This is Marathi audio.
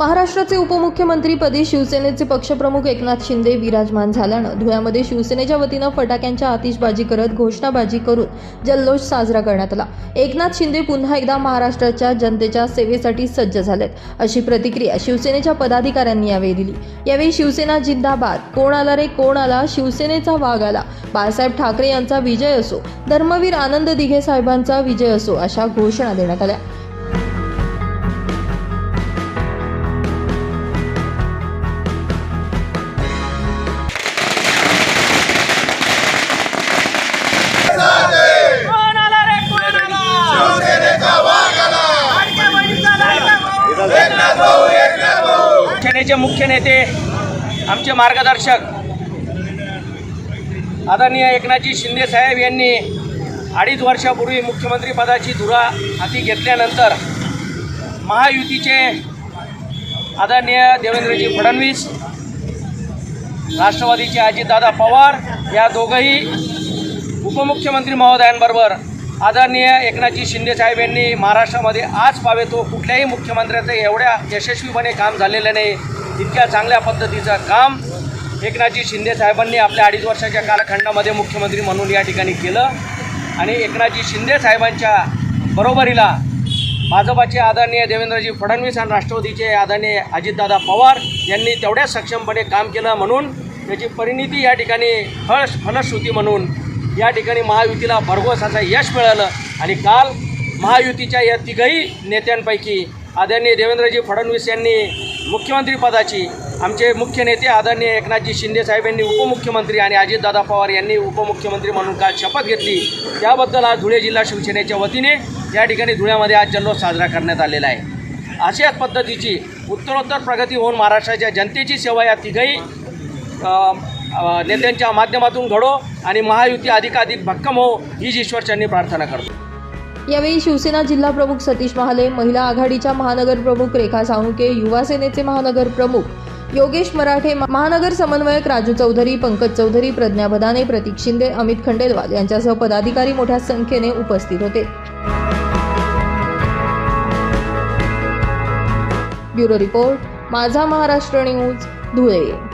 महाराष्ट्राचे उपमुख्यमंत्रीपदी शिवसेनेचे पक्षप्रमुख एकनाथ शिंदे विराजमान झाल्यानं धुळ्यामध्ये शिवसेनेच्या वतीनं फटाक्यांच्या आतिषबाजी करत घोषणाबाजी करून जल्लोष साजरा करण्यात आला. एकनाथ शिंदे पुन्हा एकदा महाराष्ट्राच्या जनतेच्या सेवेसाठी सज्ज झालेत अशी प्रतिक्रिया शिवसेनेच्या पदाधिकाऱ्यांनी यावेळी दिली. यावेळी शिवसेना जिंदाबाद कोण आला रे कोण आला शिवसेनेचा वाघ आला. बाळासाहेब ठाकरे यांचा विजय असो धर्मवीर आनंद दिघे साहेबांचा विजय असो अशा घोषणा देण्यात आल्या. संघटनेचे मुख्य नेते आमचे मार्गदर्शक आदरणीय एकनाथजी शिंदे साहेब यांनी अडीच वर्षापूर्वी मुख्यमंत्रीपदाची धुरा हाती घेतल्यानंतर महायुतीचे आदरणीय देवेंद्रजी फडणवीस राष्ट्रवादीचे अजितदादा पवार या दोघंही उपमुख्यमंत्री महोदयांबरोबर आदरणीय एकनाथजी शिंदे साहेब यांनी महाराष्ट्रामध्ये आज पावे तो कुठल्याही मुख्यमंत्र्याचं एवढ्या यशस्वीपणे काम झालेलं नाही. इतक्या चांगल्या पद्धतीचं काम एकनाथजी शिंदे साहेबांनी आपल्या अडीच वर्षाच्या कालखंडामध्ये मुख्यमंत्री म्हणून या ठिकाणी केलं. आणि एकनाथजी शिंदे साहेबांच्या बरोबरीला भाजपाचे आदरणीय देवेंद्रजी फडणवीस आणि राष्ट्रवादीचे आदरणीय अजितदादा पवार यांनी तेवढ्याच सक्षमपणे काम केलं म्हणून त्याची परिणिती या ठिकाणी फळ फलश्रुती म्हणून या ठिकाणी महायुतीला भरघोस असं यश मिळालं आणि काल महायुतीच्या या तिघही नेत्यांपैकी आदरणीय देवेंद्रजी फडणवीस यांनी मुख्यमंत्रीपदाची आमचे मुख्य नेते आदरणीय एकनाथजी शिंदे साहेब यांनी उपमुख्यमंत्री आणि अजितदादा पवार यांनी उपमुख्यमंत्री म्हणून काल शपथ घेतली. त्याबद्दल आज धुळे जिल्हा शिवसेनेच्या वतीने या ठिकाणी धुळ्यामध्ये आज जल्लोष साजरा करण्यात आलेला आहे. अशाच पद्धतीची उत्तरोत्तर प्रगती होऊन महाराष्ट्राच्या जनतेची सेवा या तिघही नेत्यांच्या माध्यमातून घडो आणि महायुती अधिकाधिक भक्कम हो हीच ईश्वरचरणी प्रार्थना करतो. यावेळी शिवसेना जिल्हा प्रमुख सतीश महाले महिला आघाडीच्या महानगर प्रमुख रेखा साळुंके युवा सेनेचे महानगर प्रमुख योगेश मराठे महानगर समन्वयक राजू चौधरी पंकज चौधरी प्रज्ञा भदाने प्रतीक शिंदे अमित खंडेलवाल यांच्यासह पदाधिकारी मोठ्या संख्येने उपस्थित होते. ब्युरो रिपोर्ट माझा महाराष्ट्र न्यूज धुळे.